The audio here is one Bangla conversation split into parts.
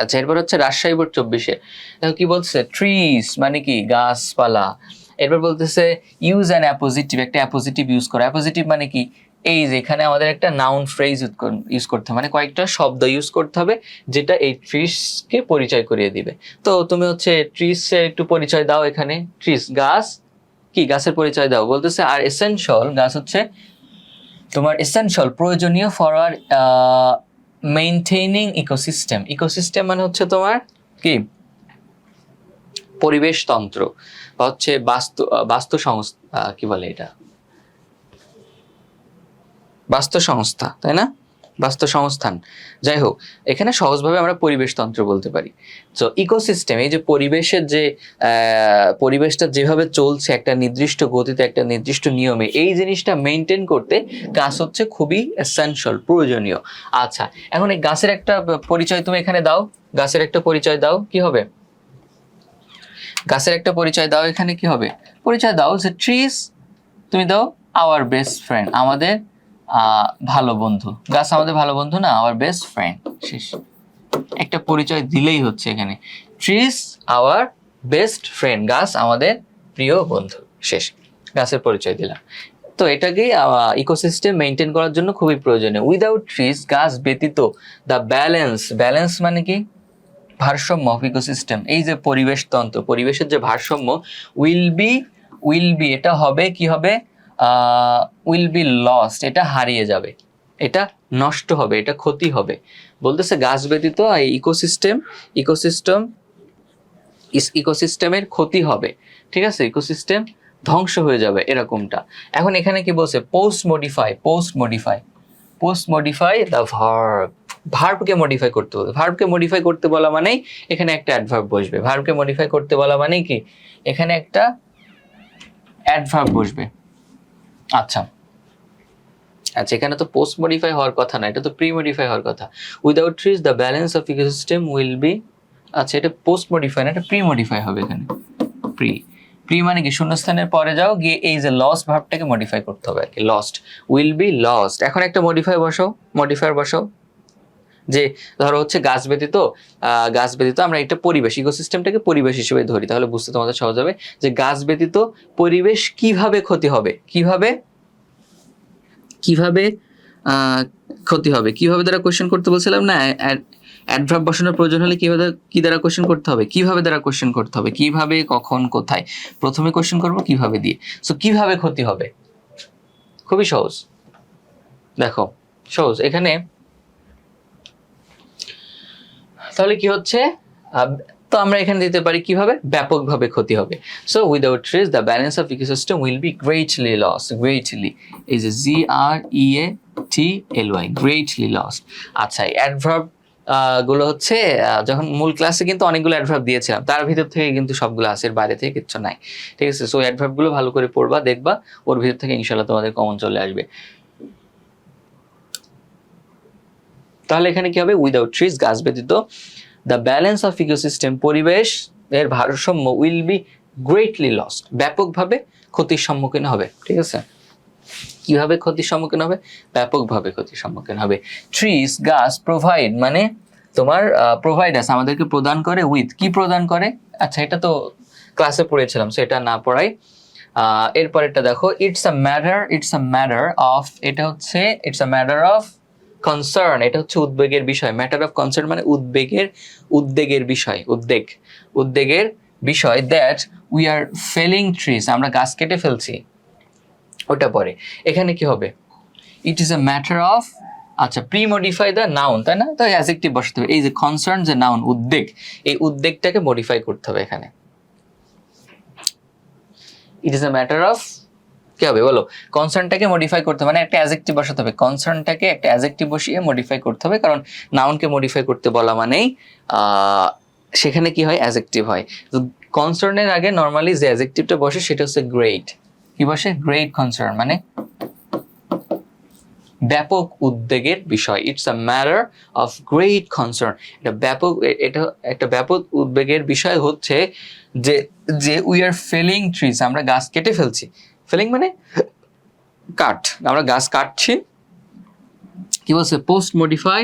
আচ্ছা এরপর হচ্ছে রাজশাহী বোর্ড চব্বিশে। দেখো কি বলছে? ট্রিজ মানে কি? গাছপালা। এরপর বলতেছে ইউজ অ্যান অ্যাপোজিটিভ একটা অ্যাপোজিটিভ ইউজ করো। অ্যাপোজিটিভ মানে কি? এই যে এখানে আমাদের একটা নাউন ফ্রেজ ইউজ করতে হবে। মানে কয়েকটা শব্দ ইউজ করতে হবে, যেটা এই ট্রিসকে পরিচয় করিয়ে দিবে। তো তুমি হচ্ছে ট্রিসের একটু পরিচয় দাও এখানে। ট্রিস গাছ। কি? গাছের পরিচয় দাও। বলতেছে, আর এসেনশিয়াল গাছ হচ্ছে তোমার এসেনশিয়াল প্রয়োজনীয় for our maintaining ecosystem ecosystem মানে হচ্ছে তোমার কি? পরিবেশ তন্ত্র বা হচ্ছে বাস্তু বাস্তু সংস্থা কি বলে এটা? বাস্তু সংস্থা, তাই না? বাস্তু সংস্থান যাই হোক, এখানে সহজভাবে আমরা পরিবেশ তন্ত্র বলতে পারি। তো ইকোসিস্টেম এই যে পরিবেশের যে পরিবেশটা যেভাবে চলছে, একটা নির্দিষ্ট গতিতে, একটা নির্দিষ্ট নিয়মে, এই জিনিসটা মেনটেন করতে গাছ হচ্ছে খুবই এসেনশিয়াল প্রয়োজনীয়। আচ্ছা এখন এই গাছের একটা পরিচয় তুমি এখানে দাও। গাছের একটা পরিচয় দাও, কি হবে? গাছের একটা পরিচয় দাও, এখানে কি হবে? পরিচয় দাও, যে ট্রিজ তুমি দাও আওয়ার বেস্ট ফ্রেন্ড আমাদের ভালো বন্ধু। গাছ আমাদের ভালো বন্ধু না আওয়ার বেস্ট ফ্রেন্ড শেষ। একটা পরিচয় দিলেই হচ্ছে এখানে। ট্রিজ আওয়ার বেস্ট ফ্রেন্ড গাছ আমাদের প্রিয় বন্ধু। শেষ। গাছের পরিচয় দিলাম। তো এটাকেই ইকোসিস্টেম মেনটেন করার জন্য খুবই প্রয়োজনীয়। উইদাউট ট্রিজ গাছ ব্যতীত দ্য ব্যালেন্স ব্যালেন্স মানে কি? ভারসাম্য অফ ইকোসিস্টেম এই যে পরিবেশ তন্ত্র, পরিবেশের যে ভারসাম্য উইল বি উইল বি এটা হবে, কি হবে? উইল বি লস্ট এটা হারিয়ে যাবে। এটা নষ্ট হবে, এটা ক্ষতি হবে। বলতেছে গাছ ব্যতীত এই ইকোসিস্টেম ইকোসিস্টেম ইকোসিস্টেমের ক্ষতি হবে। ঠিক আছে? ইকোসিস্টেম ধ্বংস হয়ে যাবে এরকমটা। এখন এখানে কি বলছে? Post modify post modify post modify the verb ভার্বকে modify করতে বলে। ভার্বকে মডিফাই করতে বলা মানেই এখানে একটা অ্যাডভার্ব বসবে। ভার্বকে মডিফাই করতে বলা মানেই কি? এখানে একটা অ্যাডভার্ব বসবে। আচ্ছা। আচ্ছা এখানে তো পোস্ট মডিফাই হওয়ার কথা না, এটা তো প্রি মডিফাই হওয়ার কথা। Without trees the balance of ecosystem will be আচ্ছা এটা পোস্ট মডিফাই না, এটা প্রি মডিফাই হবে এখানে। প্রি প্রি মানে কি? শূন্যস্থানের পরে যাও, গিয়ে এই যে লস ভাবটাকে মডিফাই করতে হবে আর কি লস্ট উইল বি লস্ট এখন একটা মডিফাই বসাও মডিফায়ার বসাও। যে ধরো হচ্ছে গাছ ব্যতীত গাছ ব্যতীত আমরা একটা পরিবেশ ইকোসিস্টেমটাকে পরিবেশ হিসেবে ধরি। তাহলে বুঝতে তোমাদের সহজ হবে যে গাছ ব্যতীত পরিবেশ কীভাবে ক্ষতি হবে? কীভাবে? কীভাবে ক্ষতি হবে? কীভাবে দ্বারা কোশ্চেন করতে বলছিলাম না? অ্যাডভার্ব বসানোর প্রয়োজন হলে কীভাবে কি দ্বারা কোশ্চেন করতে হবে? কীভাবে দ্বারা কোশ্চেন করতে হবে? কীভাবে, কখন, কোথায়? প্রথমে কোশ্চেন করব কীভাবে দিয়ে। সো কীভাবে ক্ষতি হবে? খুবই সহজ। দেখো, সহজ। এখানে তাহলে কি হচ্ছে? তো আমরা এখানে দিতে পারি কীভাবে? ব্যাপকভাবে ক্ষতি হবে। So without trees the balance of ecosystem will be greatly loss greatly এই যে G R E A T L Y greatly loss আচ্ছা অ্যাডভার্বগুলো হচ্ছে যখন মূল ক্লাসে কিন্তু অনেকগুলো অ্যাডভার্ব দিয়েছিলাম, তার ভিতর থেকে কিন্তু সবগুলো আছে, এর বাইরে থেকে কিচ্ছু নাই। ঠিক আছে? সো অ্যাডভার্বগুলো ভালো করে পড়বা, দেখবা, ওর ভিতর থেকে ইনশাল্লাহ তোমাদের কমন চলে আসবে। তাহলে এখানে কি হবে? উইদাউট ট্রিজ গাছ ব্যতীত দ্য ব্যালেন্স অফ ইকোসিস্টেম পরিবেশ এর ভারসাম্য উইল বি গ্রেটলি লস্ট ব্যাপকভাবে ক্ষতির সম্মুখীন হবে ঠিক আছে? কীভাবে ক্ষতির সম্মুখীন হবে? ব্যাপকভাবে ক্ষতির সম্মুখীন হবে। ট্রিজ গাছ প্রোভাইড মানে তোমার প্রোভাইড আছে আমাদেরকে প্রদান করে উইথ কি প্রদান করে? আচ্ছা এটা তো ক্লাসে পড়েছিলাম সো এটা না পড়াই। আহ, এরপরেরটা দেখো it's a matter it's a matter of এটা হচ্ছে it's a matter of concern এটা হচ্ছে উদ্বেগের বিষয়। ম্যাটার অফ কনসার্ন মানে উদ্বেগের উদ্বেগের বিষয়, উদ্বেগ। উদ্বেগের বিষয় that we are felling trees আমরা গাছ কেটে ফেলছি। ওটা পরে। এখানে কি হবে? It is a matter of আচ্ছা প্রি মডিফাই দ্য নাউন তাই না? তো অ্যাজেক্টিভ বসাতে হবে। এই যে কনসার্ন যে নাউন উদ্বেগ, এই উদ্বেগটাকে মডিফাই করতে হবে এখানে। It is a matter of কি হবে, বলো? কনসার্নটাকে মডিফাই করতে মানে একটা অ্যাজেক্টিভ বসাতে হবে। কনসার্নটাকে একটা অ্যাজেক্টিভ বসিয়ে মডিফাই করতে হবে, কারণ নাউনকে মডিফাই করতে বলা মানেই সেখানে কি হয়? অ্যাজেক্টিভ হয়। তো কনসার্নের আগে নর্মালি যে অ্যাজেক্টিভটা বসে সেটা হচ্ছে গ্রেট কি বসে? গ্রেট কনসার্ন মানে ব্যাপক উদ্বেগের বিষয়। It's a matter of great concern এটা ব্যাপক, এটা একটা ব্যাপক উদ্বেগের বিষয় হচ্ছে যে যে উই আর ফেলিং ট্রিজ আমরা গাছ কেটে ফেলছি। ফেলিং মানে কাট। আমরা গাছ কাটছি। কি বলছে? Post modify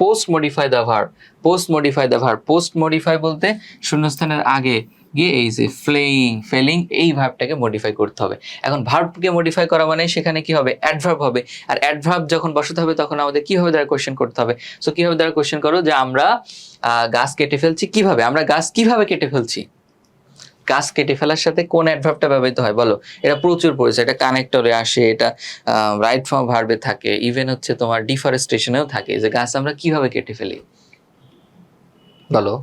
post modify the verb post modify the verb post modify বলতে শূন্যস্থানের আগে গিয়ে এই যে ফ্লেইং ফেলিং এই ভার্বটাকে মডিফাই করতে হবে। এখন ভার্বকে মডিফাই করা মানে সেখানে কি হবে? অ্যাডভার্ব হবে। আর অ্যাডভার্ব যখন বসাতে হবে তখন আমাদের কীভাবে দ্বারা কোশ্চেন করতে হবে? সো কীভাবে দ্বারা কোশ্চেন করো? যে আমরা গাছ কেটে ফেলছি কীভাবে? আমরা গাছ কীভাবে কেটে ফেলছি? গাছ কেটে ফেলার সাথে কোন অ্যাডভার্বটা ব্যবহৃত হয়? বলো। এটা প্রচুর পড়েছে, এটা কানেক্টরে আসে, এটা রাইট ফর্ম ভার্বে থাকে ইভেন হচ্ছে তোমার ডিফরেস্টেশনেও থাকে, যে গাছ আমরা কীভাবে কেটে ফেলি? বলো।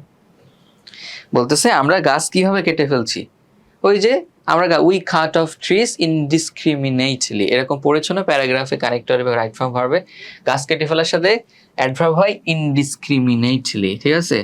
বলতেছে, আমরা গাছ কীভাবে কেটে ফেলছি? ওই যে, আমরা we cut off trees indiscriminately এরকম পড়েছো না প্যারাগ্রাফে কানেক্টরে বা রাইট ফর্ম ভার্বে গাছ কেটে ফেলার সাথে অ্যাডভার্ব হয় ইনডিসক্রিমিনেটলি ঠিক আছে?